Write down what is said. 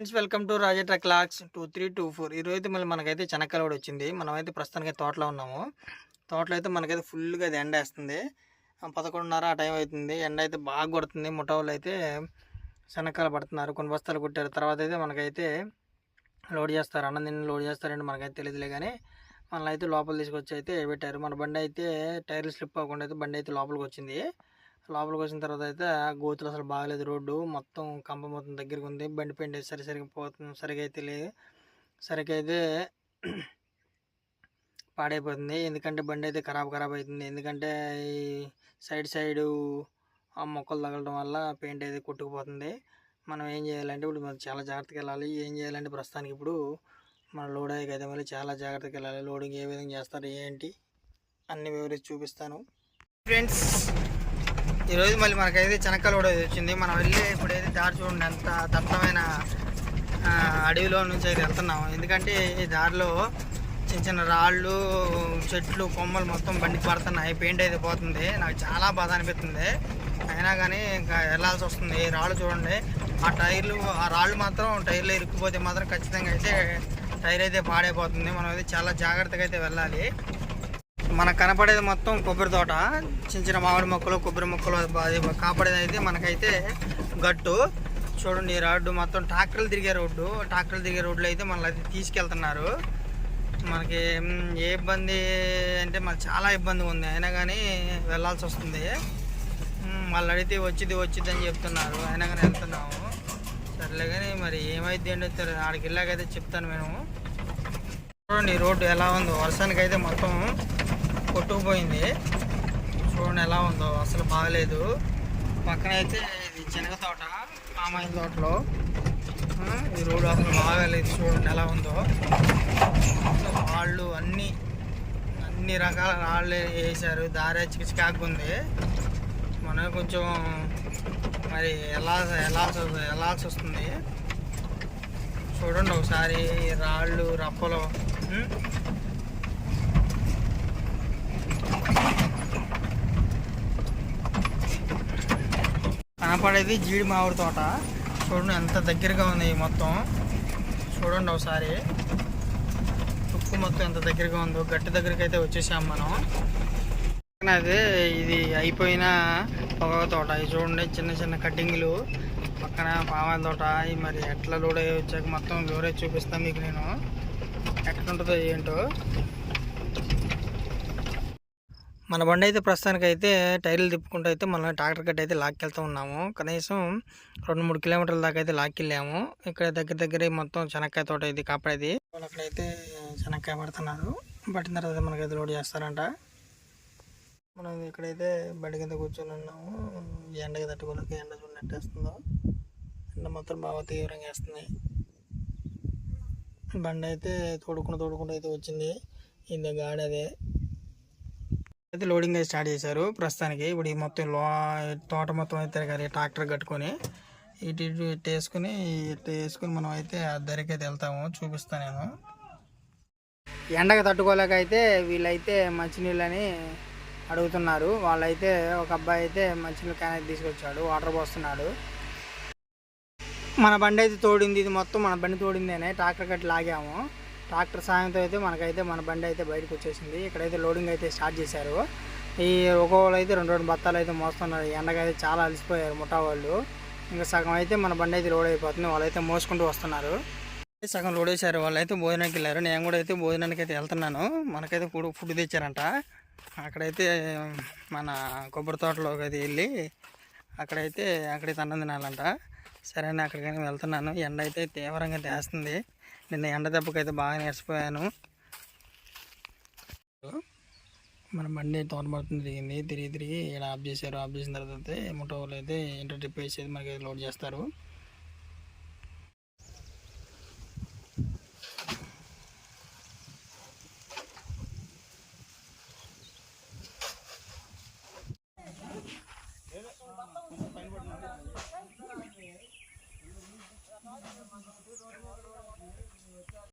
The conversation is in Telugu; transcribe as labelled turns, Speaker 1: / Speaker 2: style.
Speaker 1: Friends welcome to రాజేట్రా clocks two three two four. ఈరోజు మళ్ళీ మనకైతే చెనక్కాయలు కూడా వచ్చింది. మనమైతే ప్రస్తుతానికి తోటలో ఉన్నాము. తోటలో అయితే మనకైతే ఫుల్గా అది ఎండ వేస్తుంది. పదకొండున్నర ఆ టైం అవుతుంది. ఎండ అయితే బాగా కొడుతుంది. ముఠావులు అయితే శనక్కాయలు పడుతున్నారు. కొన్ని బస్తాలు కొట్టారు. తర్వాత అయితే మనకైతే లోడ్ చేస్తారు. అన్నం తిన్న లోడ్ చేస్తారంటే మనకైతే తెలియదులే కానీ మనల్ని అయితే లోపల తీసుకొచ్చి అయితే పెట్టారు. మన బండి అయితే టైర్లు స్లిప్ అవ్వకుండా అయితే బండి అయితే లోపలికి వచ్చింది. లోపలికి వచ్చిన తర్వాత అయితే ఆ గోతులు అసలు బాగలేదు. రోడ్డు మొత్తం కంప మొత్తం దగ్గరికి ఉంది. బండి పెండి సరి సరిగా పోతుంది సరిగా అయితే లేదు. సరిగా అయితే పాడైపోతుంది. ఎందుకంటే బండి అయితే ఖరాబ్ ఖరాబ్ అవుతుంది. ఎందుకంటే ఈ సైడ్ సైడు ఆ మొక్కలు తగలడం వల్ల పెయింట్ అయితే కొట్టుకుపోతుంది. మనం ఏం చేయాలంటే ఇప్పుడు మనం చాలా జాగ్రత్తగా వెళ్ళాలి. ఏం చేయాలంటే ప్రస్తుతానికి ఇప్పుడు మన లోడ్ అయ్యే అయితే మళ్ళీ చాలా జాగ్రత్తగా వెళ్ళాలి. లోడింగ్ ఏ విధంగా చేస్తారు ఏంటి అన్ని వివరించి చూపిస్తాను. ఫ్రెండ్స్ ఈరోజు మళ్ళీ మనకైతే చెనక్కాయలు కూడా వచ్చింది మనం వెళ్ళి ఇప్పుడైతే దారి చూడండి ఎంత దట్టమైన అడవిలో నుంచి అయితే వెళ్తున్నాం ఎందుకంటే ఈ దారిలో చిన్న చిన్న రాళ్ళు చెట్లు కొమ్మలు మొత్తం బండికి పడుతున్నాయి. పెయింట్ అయితే పోతుంది. నాకు చాలా బాధ అనిపిస్తుంది. అయినా కానీ ఇంకా వెళ్ళాల్సి వస్తుంది. ఈ రాళ్ళు చూడండి. ఆ టైర్లు ఆ రాళ్ళు మాత్రం టైర్లో ఇరుక్కుపోతే మాత్రం ఖచ్చితంగా అయితే టైర్ అయితే పాడైపోతుంది. మనం అయితే చాలా జాగ్రత్తగా అయితే వెళ్ళాలి. మనకు కనపడేది మొత్తం కొబ్బరి తోట. చిన్న చిన్న మామిడి మొక్కలు కొబ్బరి మొక్కలు అది కాపాడేది అయితే మనకైతే గట్టు. చూడండి ఈ రోడ్డు మొత్తం ట్రాక్టర్లు తిరిగే రోడ్డు. ట్రాక్టర్లు తిరిగే రోడ్లు అయితే మనల్ని అయితే తీసుకెళ్తున్నారు. మనకి ఏ ఇబ్బంది అంటే మనకు చాలా ఇబ్బంది ఉంది. అయినా కానీ వెళ్ళాల్సి వస్తుంది. వాళ్ళు అడిగితే వచ్చింది వచ్చింది అని చెప్తున్నారు. అయినా కానీ వెళ్తున్నాము. సర్లే కానీ మరి ఏమైంది ఏంటో తెలియదు ఆడికి వెళ్ళాకైతే చెప్తాను మేము చూడండి రోడ్డు ఎలా ఉందో. వర్షానికి అయితే మొత్తం కొట్టుకుపోయింది. చూడండి ఎలా ఉందో అసలు బాగలేదు. పక్కన అయితే ఇది శనగ తోట మామయ్య తోటలో ఈ రోడ్డు అసలు బాగాలేదు చూడండి ఎలా ఉందో. రాళ్ళు అన్ని అన్ని రకాల రాళ్ళు వేసారు దారి చికిచికాకు ఉంది. మనం కొంచెం మరి ఎలా వెళ్ళాల్సి ఎలా వస్తుంది చూడండి ఒకసారి రాళ్ళు రప్పలు. కనపడేది జీడి మామిడి తోట. చూడండి ఎంత దగ్గరగా ఉంది మొత్తం. చూడండి ఒకసారి. తుక్కు మొత్తం ఎంత దగ్గరగా ఉందో గట్టి దగ్గరికి అయితే వచ్చేసాం మనం. అదే ఇది అయిపోయిన పొగ తోట. ఇది చూడండి చిన్న చిన్న కటింగ్లు పక్కన పామాయిల తోట. ఇవి మరి ఎట్లా లోడ్ అయ్యి వచ్చాక మొత్తం వివరేజ్ చూపిస్తాను మీకు నేను. ఎట్లా ఉంటుందో ఏంటో. మన బండి అయితే ప్రస్తుతానికి అయితే టైర్లు తిప్పుకుంటూ అయితే మనం ట్రాక్టర్ గడ్డ అయితే లాక్కెళ్తూ ఉన్నాము. కనీసం రెండు మూడు కిలోమీటర్ల దాకా అయితే లాక్కెళ్ళాము. ఇక్కడ దగ్గర దగ్గర మొత్తం చెనక్కాయ తోట ఇది కాపాడేది వాళ్ళు అక్కడైతే చెనక్కాయ పడుతున్నారు. పట్టిన తర్వాత మనకైతే లోడ్ చేస్తారంట. మనం ఇక్కడైతే బండి కింద కూర్చొని ఉన్నాము. ఈ ఎండకి తట్టుకోలేక ఎండ చూడనట్టు వేస్తుందో ఎండ మొత్తం బాగా తీవ్రంగా వేస్తుంది. బండి అయితే తోడుకుంటూ తోడుకుంటూ అయితే వచ్చింది. ఇది గాడి అదే. అయితే లోడింగ్ అయితే స్టార్ట్ చేశారు. ప్రస్తుతానికి ఇప్పుడు ఈ మొత్తం లో తోట మొత్తం అయితే తిరగాలి. ట్రాక్టర్ కట్టుకొని ఇటు ఇటు ఇటు వేసుకుని ఇటు వేసుకుని మనం అయితే ఆ ధరకి అయితే వెళ్తాము. చూపిస్తాను నేను. ఎండకు తట్టుకోలేక అయితే వీళ్ళైతే మంచినీళ్ళని అడుగుతున్నారు. వాళ్ళైతే ఒక అబ్బాయి అయితే మంచినీళ్ళు క్యాన్ అయితే తీసుకొచ్చాడు. వాటర్ పోస్తున్నాడు. మన బండి అయితే తోడింది. ఇది మొత్తం మన బండి తోడిందేనే. ట్రాక్టర్ కట్టి లాగాము. ట్రాక్టర్ సాయంతో అయితే మనకైతే మన బండి అయితే బయటకు వచ్చేసింది. ఇక్కడైతే లోడింగ్ అయితే స్టార్ట్ చేశారు. ఈ ఒక్కొక్కరు అయితే రెండు రెండు బత్తాలు అయితే మోస్తున్నారు. ఎండకైతే చాలా అలసిపోయారు ముఠా వాళ్ళు. ఇంకా సగం అయితే మన బండి అయితే లోడ్ అయిపోతుంది. వాళ్ళైతే మోసుకుంటూ వస్తున్నారు. సగం లోడ్ వేశారు వాళ్ళైతే భోజనానికి వెళ్ళారు. నేను కూడా అయితే భోజనానికి అయితే వెళ్తున్నాను. మనకైతే ఫుడ్ ఫుడ్ తెచ్చారంట. అక్కడైతే మన కొబ్బరి తోటలోకి అయితే వెళ్ళి అక్కడైతే అక్కడైతే అన్నం తినాలంట సరే అని అక్కడికైనా వెళ్తున్నాను. ఎండ అయితే తీవ్రంగా తెస్తుంది. నిన్న ఎండ దెబ్బకైతే బాగా నేర్చిపోయాను. మన బండి తోటపడుతుంది దిగింది తిరిగి తిరిగి ఇక్కడ ఆఫ్ చేశారు. ఆఫ్ చేసిన తర్వాత అయితే అయితే ఇంటర్ ట్రిప్ వేసేది మనకి లోడ్ చేస్తారు.